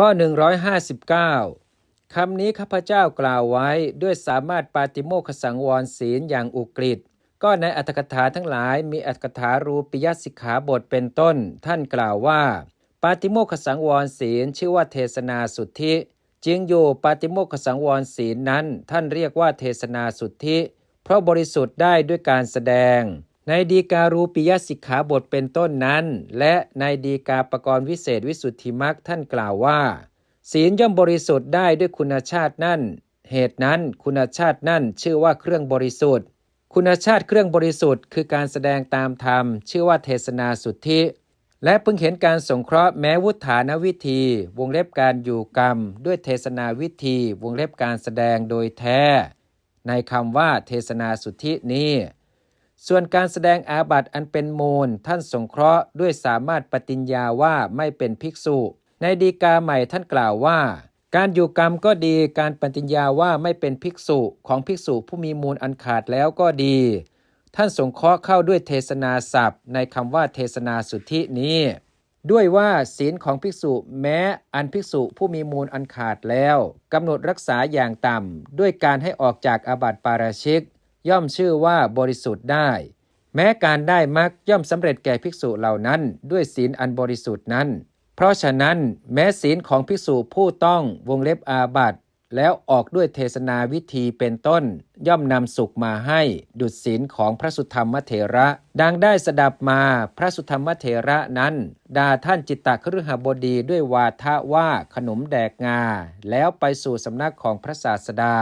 ข้อ 159 คำนี้ข้าพเจ้ากล่าวไว้ด้วยสามารถปาติโมขสังวรศีลอย่างอุกฤษก็ในอัตถกถาทั้งหลายมีอัตถกถารูปิยสิกขาบทเป็นต้น ท่านกล่าวว่า ปาติโมขสังวรศีลชื่อว่าเทศนาสุทธิจริงอยู่ปาติโมขสังวรศีลนั้น ท่านเรียกว่าเทศนาสุทธิ เพราะบริสุทธิ์ได้ด้วยการแสดง ในดีการูปิยสิกขาบทเป็นต้นนั้น และในดีกาประกรณ์วิเศษวิสุทธิมักท่านกล่าวว่า ศีลย่อมบริสุทธิ์ได้ด้วยคุณชาตินั่น เหตุนั้นคุณชาตินั่นชื่อว่าเครื่องบริสุทธิ์ คุณชาติเครื่องบริสุทธิ์ คือการแสดงตามธรรม ชื่อว่าเทศนาสุทธิ และเพิ่งเห็นการสงเคราะห์แม้วุฒานวิธี วงเล็บการอยู่กรรม ด้วยเทศนาวิธี วงเล็บการแสดงโดยแท้ ในคำว่าเทศนาสุทธินี้ ส่วนการแสดงอาบัติอันเป็นมูล ท่านสงเคราะห์ด้วยสามารถปฏิญญาว่าไม่เป็นภิกษุ ในดีกาใหม่ท่านกล่าวว่า การอยู่กรรมก็ดีการปฏิญญาว่าไม่เป็นภิกษุของภิกษุผู้มีมูลอันขาดแล้วก็ดี ท่านสงเคราะห์เข้าด้วยเทศนาศัพท์ ในคำว่าเทศนาสุทธินี้ ด้วยว่าศีลของภิกษุแม้อันภิกษุผู้มีมูลอันขาดแล้วกำหนดรักษาอย่างต่ำด้วยการให้ออกจากอาบัติปาราชิก ย่อมชื่อว่าบริสุทธิ์ได้ แม้การได้มรรคย่อมสำเร็จแก่ภิกษุเหล่านั้น ด้วยศีลอันบริสุทธิ์นั้น เพราะฉะนั้นแม้ศีลของภิกษุผู้ต้องวงเล็บอาบัตแล้วออกด้วยเทศนาวิธีเป็นต้น ย่อมนำสุขมาให้ดุจศีลของพระสุธรรมเถระ ดังได้สดับมาพระสุธรรมเถระนั้นด่าท่านจิตตคฤหบดีด้วยวาทะว่าขนมแดกงา แล้วไปสู่สำนักของพระศาสดา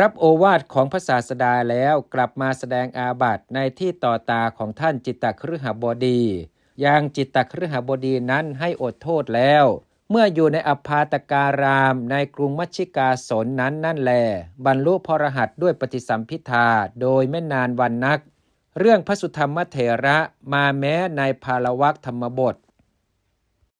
รับโอวาทของพระศาสดาแล้วกลับมาแสดงอาบัติในที่ต่อตาของท่านจิตตคฤหบดีอยังจิตตคฤหบดีนั้นให้อดโทษแล้ว เมื่ออยู่ในอภาตการามในกรุงมัชชิกาสนนั้นนั่นแล บรรลุพรหัสด้วยปฏิสัมพิทาโดยไม่นานวันนัก เรื่องพระสุธรรมเถระมาแม้ในภาลวักธรรมบท